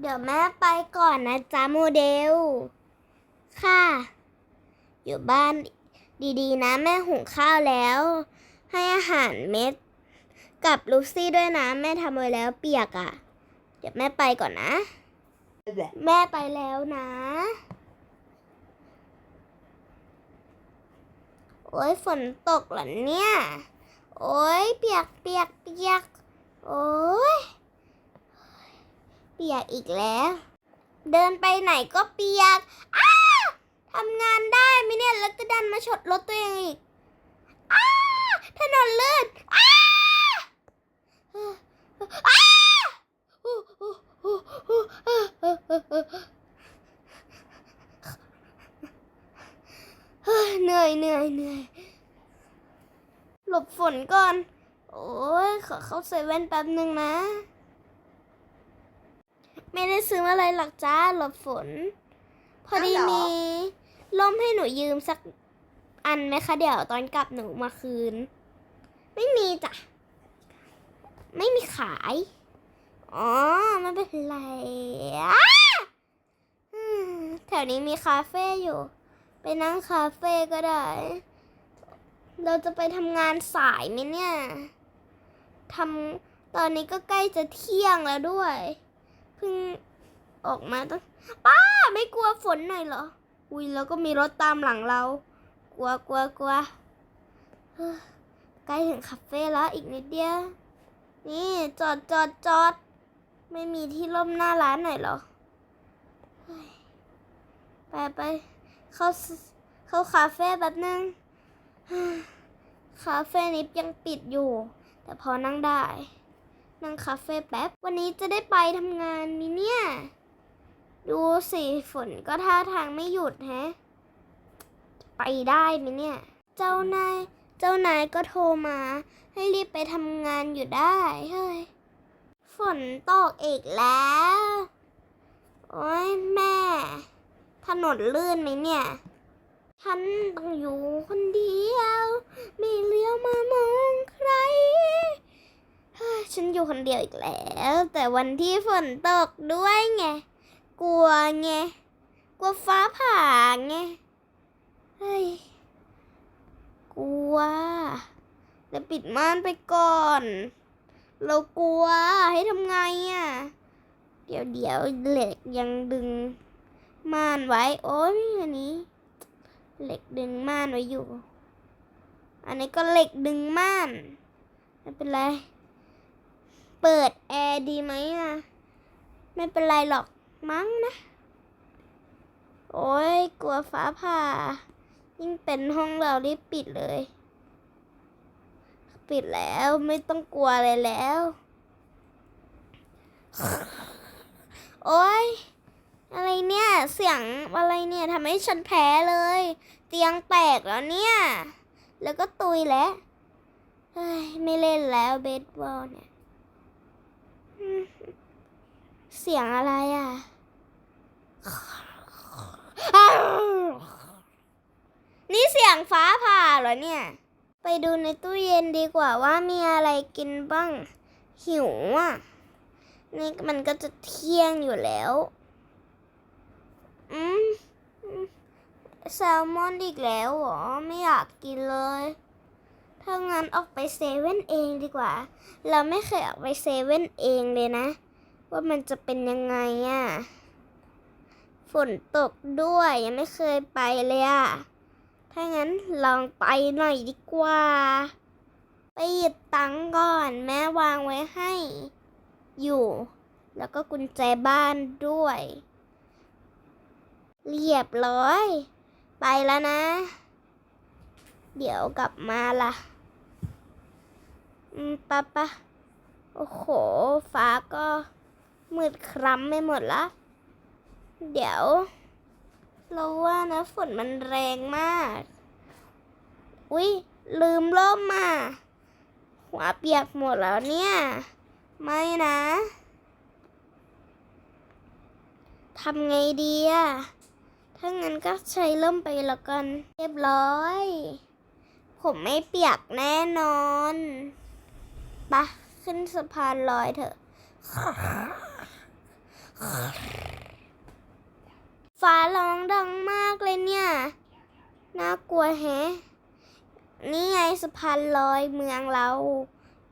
เดี๋ยวแม่ไปก่อนนะจ๊ะโมเดล ค่ะ อยู่บ้านดีๆ นะแม่หุงข้าวแล้ว ให้อาหารเม็ด กับลูซี่ด้วยนะ แม่ทำไว้แล้วเปียกอะ่ะ เดี๋ยวแม่ไปก่อนนะ แม่ไปแล้วนะ โอ้ยฝนตกเหรอเนี่ย โอ้ยเปียกเปียกเปียก โอ้ ปียกอีกแล้ว เดินไปไหนก็เปียกอ้าทำงานได้ไหมเนี่ยแล้วก็ดันมาชนรถตัวเองอีกอ้าถนนลื่นอ้าอ้าเออเออเออเออเฮ้ยเหนื่อยเหนื่อยเหนื่อยหลบฝนก่อน โอ้ยขอเข้าเซเว่นแป๊บหนึ่งนะ ไม่ได้ซื้ออะไรหรอกจ้าหลบฝน พอดีอ้าวเหรอ มีล่มให้หนูยืมสักอันไหมคะ เดี๋ยวตอนกลับหนูมาคืน ไม่มีจ้ะ ไม่มีขาย อ๋อไม่เป็นไรอ้าอืมแถวนี้มีคาเฟ่อยู่ ไปนั่งคาเฟ่ก็ได้ เราจะไปทำงานสายไหมเนี่ยทำตอนนี้ก็ใกล้จะเที่ยงแล้วด้วย เพิ่งออกมาตั้งป้าไม่กลัวฝนหน่อยเหรอ อุ้ยแล้วก็มีรถตามหลังเรา กลัวกลัวกลัวใกล้ถึงคาเฟ่แล้วอีกนิดเดียว นี่จอดจอดจอด ไม่มีที่ร่มหน้าร้านหน่อยเหรอ ไปไปเข้าเข้าคาเฟ่แบบนึง คาเฟ่นี้ยังปิดอยู่ แต่พอนั่งได้ นั่งคาเฟ่แป๊บ วันนี้จะได้ไปทำงานมีเนี่ย ดูสิฝนก็ท่าทางไม่หยุดแฮะ ไปได้ไหมเนี่ย เจ้านาย เจ้านายก็โทรมา ให้รีบไปทำงานอยู่ได้เฮ้ย ฝนตกอีกแล้ว โอ้ยแม่ ถนนลื่นไหมเนี่ย ฉันต้องอยู่คนเดียว ไม่เลี้ยวมามองใคร ฉันอยู่คนเดียวอีกแล้ว แต่วันที่ฝนตกด้วยไง กลัวไง กลัวฟ้าผ่าไง เฮ้ย กลัวแล้วปิดม่านไปก่อน เรากลัวให้ทำไงอะ เดี๋ยวเดี๋ยวเหล็กยังดึงม่านไว้ โอ้ยอันนี้ เหล็กดึงม่านไว้อยู่ อันนี้ก็เหล็กดึงม่าน ไม่เป็นไร เปิดแอร์ดีไหมอะ ไม่เป็นไรหรอกมั้งนะ โอ้ยกลัวฟ้าผ่า ยิ่งเป็นห้องเรารีบปิดเลย ปิดแล้วไม่ต้องกลัวอะไรแล้ว โอ้ยอะไรเนี่ย เสียงอะไรเนี่ยทำให้ฉันแพ้เลย เตียงแตกแล้วเนี่ย แล้วก็ตุยแล้วเฮ้ยไม่เล่นแล้วเบสบอลเนี่ยอืม เสียงอะไรอะ นี่เสียงฟ้าผ่าเหรอเนี่ย ไปดูในตู้เย็นดีกว่าว่ามีอะไรกินบ้าง หิวอะ นี่มันก็จะเที่ยงอยู่แล้ว อืมแซลมอนอีกแล้วเหรอ ไม่อยากกินเลย ถ้างั้นออกไปเซเว่นเองดีกว่า เราไม่เคยออกไปเซเว่นเองเลยนะ ว่ามันจะเป็นยังไงอะ่ะ ฝนตกด้วยยังไม่เคยไปเลยอะ่ะ ถ้างั้นลองไปหน่อยดีกว่า ไปหยิบตังค์ก่อนแม่วางไว้ให้ อยู่ แล้วก็กุญแจบ้านด้วย เรียบร้อย ไปแล้วนะ เดี๋ยวกลับมาล่ะ อืมปะปะโอ้โห ฟ้าก็ มืดคร้ำไปหมดละ เดี๋ยว เราว่านะฝนมันแรงมาก อุ๊ย ลืมร่มมา หัวเปียกหมดแล้วเนี่ย ไม่นะทำไงดีอะถ้างั้นก็ใช้ร่มไปแล้วกัน เรียบร้อย ผมไม่เปียกแน่นอน ปะ ขึ้นสะพานลอยเถอะ ฟ้าร้องดังมากเลยเนี่ย น่ากลัวแฮะ นี่ไงสะพานลอยเมืองเรา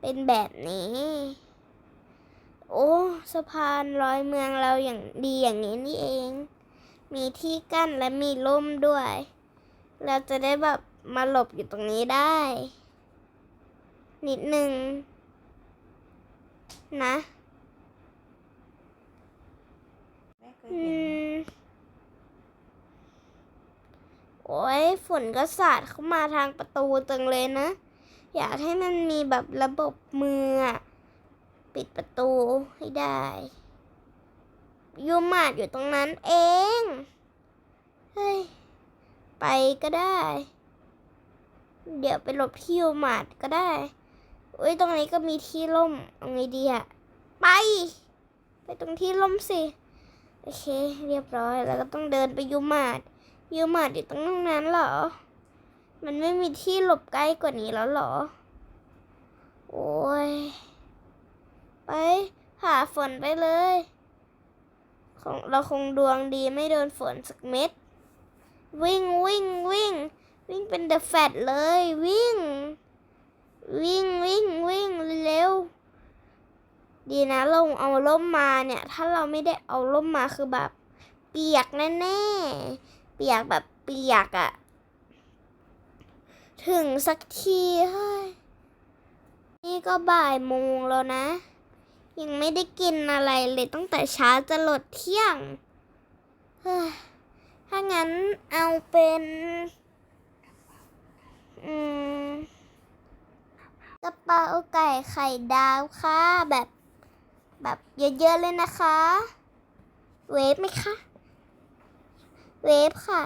เป็นแบบนี้ โอ้สะพานลอยเมืองเราอย่างดีอย่างนี้นี่เอง มีที่กั้นและมีร่มด้วย เราจะได้แบบมาหลบอยู่ตรงนี้ได้ นิดหนึ่งนะ โอ้ยฝนก็สาดเข้ามาทางประตูจังเลยนะ อยากให้มันมีแบบระบบมือ ปิดประตูให้ได้ยูมาดอยู่ตรงนั้นเอง เฮ้ย ไปก็ได้ เดี๋ยวไปหลบที่ยูมาดก็ได้อุ้ย ตรงนี้ก็มีที่ร่มเอาไงดีอะไป ไปตรงที่ร่มสิ โอเค เรียบร้อยแล้วก็ต้องเดินไปยูมาดยูมาดอยู่ตรงนั้นเหรอ มันไม่มีที่หลบใกล้กว่านี้แล้วเหรอ โอ้ย ไปผ่าฝนไปเลยคงเราคงดวงดีไม่โดนฝนสักเม็ด วิ่งวิ่งวิ่ง วิ่งเป็นเดอะแฟตเลยวิ่ง วิ่งวิ่งวิ่งเร็ว ดีนะเราเอาร่มมาเนี่ย ถ้าเราไม่ได้เอาร่มมาคือแบบ เปียกแน่ๆ เปียกแบบเปียกอะถึงสักทีเฮ้ย นี่ก็บ่ายโมงแล้วนะ ยังไม่ได้กินอะไรเลยตั้งแต่เช้าจะหลดเที่ยง เฮ้ย ถ้างั้นเอาเป็น อืมกระเป๋าไก่ไข่ดาวค่ะแบบ แบบเยอะๆเลยนะคะ เวฟไหมคะ เวฟค่ะ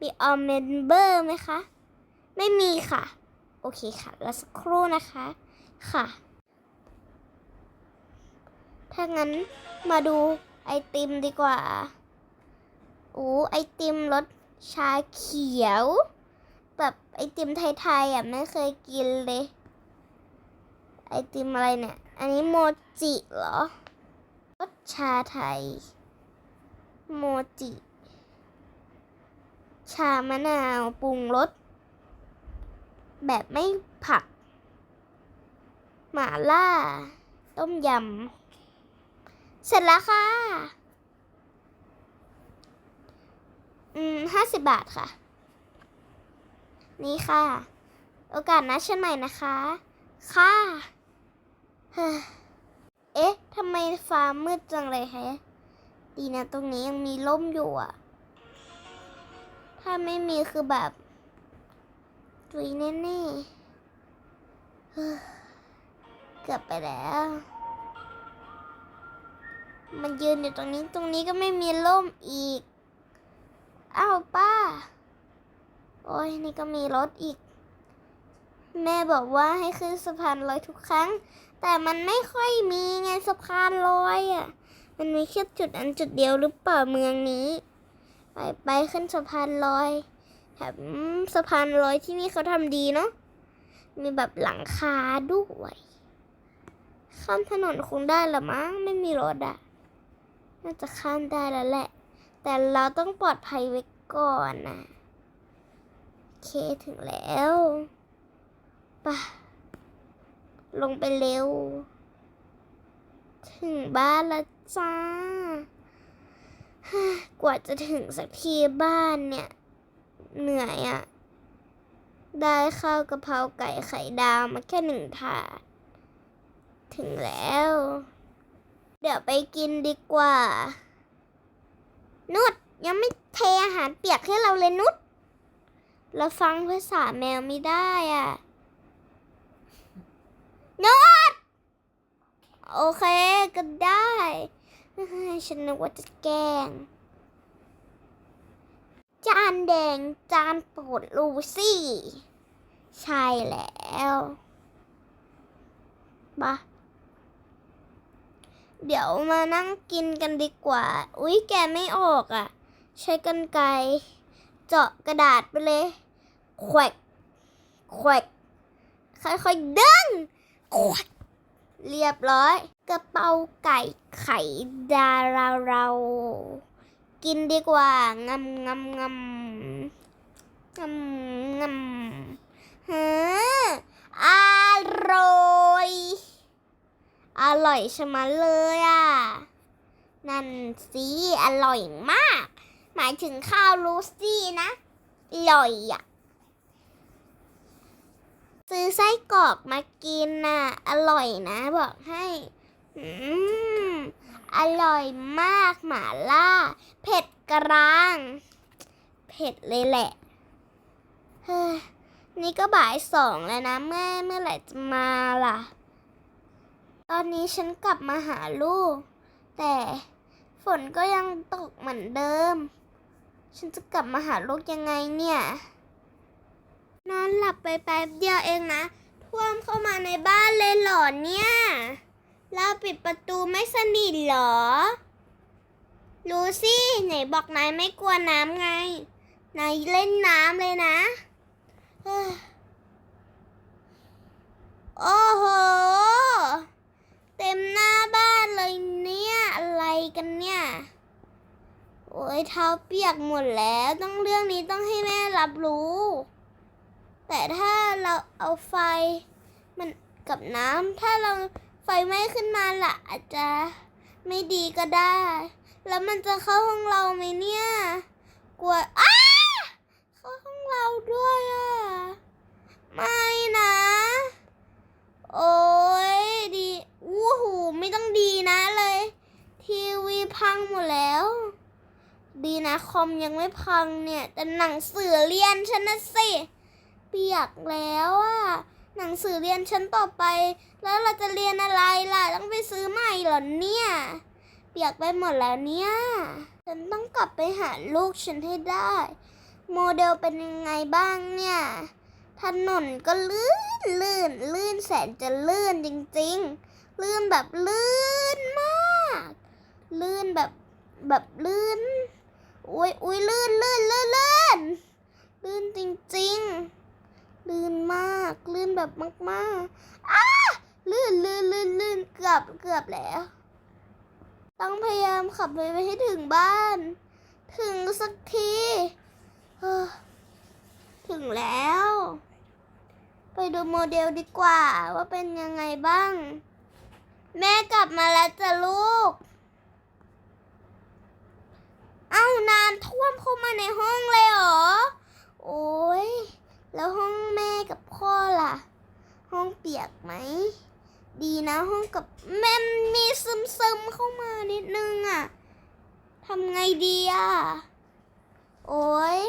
มีออมเมมเบอร์ไหมคะ ไม่มีค่ะ โอเคค่ะ แล้วสักครู่นะคะ ค่ะ ถ้างั้นมาดูไอติมดีกว่าโอ้ไอติมรสชาเขียว แบบไอติมไทยๆอะไม่เคยกินเลย ไอติมอะไรเนี่ย อันนี้โมจิเหรอรสชาไทย โมจิ ชามะนาวปรุงรส แบบไม่ผัก หมาล่า ต้มยำ เสร็จแล้วค่ะ อืมห้าสิบบาทค่ะ นี่ค่ะ โอกาสนัดเช่นใหม่นะคะ ค่ะ เอ๊ะทำไมฟ้ามืดจังเลยแฮะ ดีนะตรงนี้ยังมีร่มอยู่อะ ถ้าไม่มีคือแบบจุยแน่ๆเฮ้ยเกือบไปแล้ว มันยืนอยู่ตรงนี้ ตรงนี้ก็ไม่มีร่มอีก อ้าวป้า โอ้ยนี่ก็มีรถอีก แม่บอกว่าให้ขึ้นสะพานลอยทุกครั้ง แต่มันไม่ค่อยมีไงสะพานลอยอะ มันมีแค่จุดอันจุดเดียวหรือเปล่าเมืองนี้ ไปไปขึ้นสะพานลอยแถมสะพานลอยที่นี่เขาทำดีเนาะ มีแบบหลังคาด้วยข้ามถนนคงได้ละมั้งไม่มีรถอะน่าจะข้ามได้แล้วแหละ แต่เราต้องปลอดภัยไว้ก่อนนะ โอเคถึงแล้วไป่ะ ลงไปเร็ว ถึงบ้านล้วจ้ากว่าจะถึงสักทีบ้านเนี่ย เหนื่อยอะ่ะ ได้ข้าวกะเพราไก่ไข่ดาวมาแค่หนึ่งถาด ถึงแล้ว เดี๋ยวไปกินดีกว่า นุดยังไม่เทอาหารเปียกให้เราเลยนุดเราฟังภาษาแมวไม่ได้อะ นุดโอเคก็ได้ฉันนึกว่าจะแกล้ง จานแดงจานโปรดลูซี่ ใช่แล้วปะเดี๋ยวมานั่งกินกันดีกว่า อุ๊ย แกไม่ออกอะ ใช้กันไกรเจาะกระดาษไปเลย แขวกแขวกค่อยๆดึง แขวกเรียบร้อย กระเป๋าไก่ไข่ดาราเรา กินดีกว่างำงำงำงำงำฮะอร่อย อร่อยชะมัดเลยอะ นั่นสิอร่อยมาก หมายถึงข้าวลูซี่นะอร่อยอะ ซื้อไส้กรอกมากินน่ะ อร่อยนะ บอกให้ อืม อร่อยมากหมาล่า เผ็ดกลาง เผ็ดเลยแหละเฮ้ยนี่ก็บ่ายสองแล้วนะเมื่อเมื่อไหร่จะมาล่ะ ตอนนี้ฉันกลับมาหาลูก แต่ฝนก็ยังตกเหมือนเดิม ฉันจะกลับมาหาลูกยังไงเนี่ย นอนหลับไปแป๊บเดียวเองนะ ท่วมเข้ามาในบ้านเลยเหรอเนี่ย เราปิดประตูไม่สนิทเหรอ รู้สิไหนบอกนายไม่กลัวน้ำไง นายเล่นน้ำเลยนะ โอ้โห เต็มหน้าบ้านเลยเนี่ย อะไรกันเนี่ยโอ้ยเท้าเปียกหมดแล้ว ต้องเรื่องนี้ต้องให้แม่รับรู้ แต่ถ้าเราเอาไฟมันกับน้ำถ้าเราไฟไหม้ขึ้นมาล่ะอาจจะไม่ดีก็ได้ แล้วมันจะเข้าห้องเราไหมเนี่ย กลัวอ้าเข้าห้องเราด้วยอะ ไม่นะ โอ้ยดีวู้หูไม่ต้องดีนะเลย ทีวีพังหมดแล้ว ดีนะคอมยังไม่พังเนี่ย แต่หนังสือเรียนฉันนะสิ ปียกแล้วอะหนังสือเรียนชั้นต่อไป แล้วเราจะเรียนอะไรล่ะ ต้องไปซื้อใหม่เหรอเนี่ย เปียกไปหมดแล้วเนี่ย ฉันต้องกลับไปหาลูกฉันให้ได้ โมเดลเป็นยังไงบ้างเนี่ย ถนนก็ลื่นลื่นลื่นแสนจะลื่นจริงๆ ลื่นแบบลื่นมาก ลื่นแบบแบบลื่นอุ้ยอุ้ยลื่นลื่นลื่นลื่นลื่นจริงๆ ลื่นมาก ลื่นแบบมากๆอ้าลื่นลื่นลื่นลื่นเกือบเกือบแล้ว ต้องพยายามขับไปให้ถึงบ้าน ถึงสักทีถึงแล้ว ไปดูโมเดลดีกว่าว่าเป็นยังไงบ้าง แม่กลับมาแล้วจ้ะลูก เอ้าน้ำท่วมเข้ามาในห้องเลยเหรอ โอ้ย แล้วห้องแม่กับพ่อล่ะ ห้องเปียกไหม ดีนะห้องกับแม่มีซึมซึมๆเข้ามานิดนึงอะทำไงดีอะโอ้ย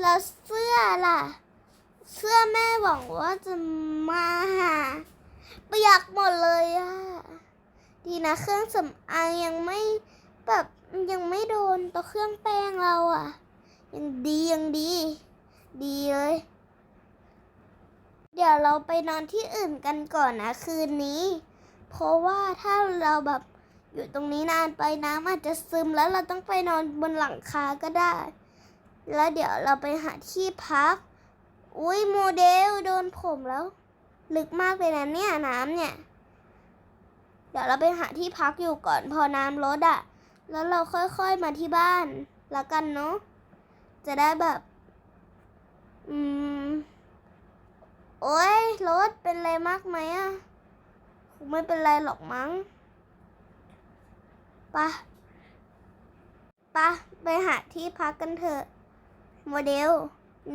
แล้วเสื้อล่ะ เสื้อแม่หวังว่าจะมาหาเปียกหมดเลยอะดีนะเครื่องสำอางยังไม่แบบยังไม่โดนตัวเครื่องแป้งเราอะ ยังดียังดี ดีเลย เดี๋ยวเราไปนอนที่อื่นกันก่อนนะคืนนี้ เพราะว่าถ้าเราแบบอยู่ตรงนี้นานไปน้ำอาจจะซึมแล้วเราต้องไปนอนบนหลังคาก็ได้ แล้วเดี๋ยวเราไปหาที่พัก อุ้ยโมเดลโดนผมแล้ว ลึกมากเลยนะเนี่ยน้ำเนี่ย เดี๋ยวเราไปหาที่พักอยู่ก่อนพอน้ำลดอะแล้วเราค่อยๆมาที่บ้านแล้วกันเนาะจะได้แบบ อืม โอ้ยรถเป็นไรมากไหมอะคงไม่เป็นไรหรอกมั้งไปะปะไปหาที่พักกันเถอะ โมเดล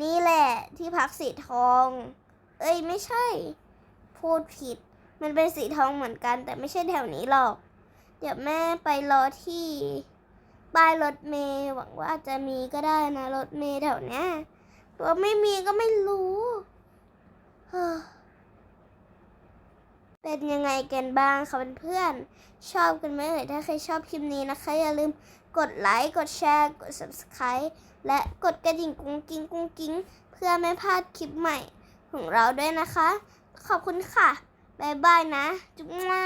นี่แหละที่พักสีทอง เอ้ยไม่ใช่ พูดผิด มันเป็นสีทองเหมือนกัน แต่ไม่ใช่แถวนี้หรอก เดี๋ยวแม่ไปรอที่ป้ายรถเมย์หวังว่าจะมีก็ได้นะรถเมย์แถวเนี้ยตัวไม่มีก็ไม่รู้ เป็นยังไงกันบ้างคะเพื่อนๆชอบกันไหมเอ่ยถ้าใครชอบคลิปนี้นะคะ อย่าลืมกดไลค์กดแชร์กด subscribe และกดกระดิ่งกุ้งกิ้งกุ้งกิ้ง เพื่อไม่พลาดคลิปใหม่ของเราด้วยนะคะ ขอบคุณค่ะ บ๊ายบายนะ จุ๊บมา